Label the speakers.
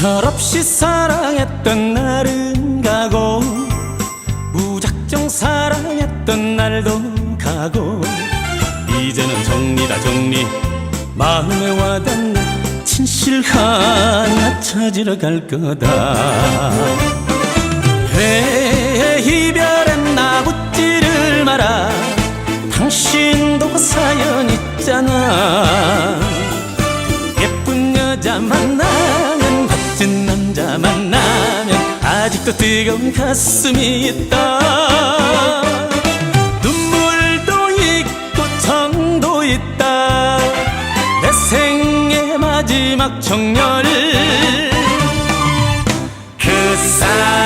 Speaker 1: 철없이 사랑했던 날은 가고 무작정 사랑했던 날도 가고. 이제는 정리다 정리 마음에 와닿는 진실 하나 찾으러 갈 거다. 왜 이별엔 나 묻지를 마라. 당신도 사연 있잖아. 예쁜 여자 만나 아직도 뜨거운 가슴이 있다. 눈물도 있고 정도 있다. 내 생의 마지막 정열 그 사람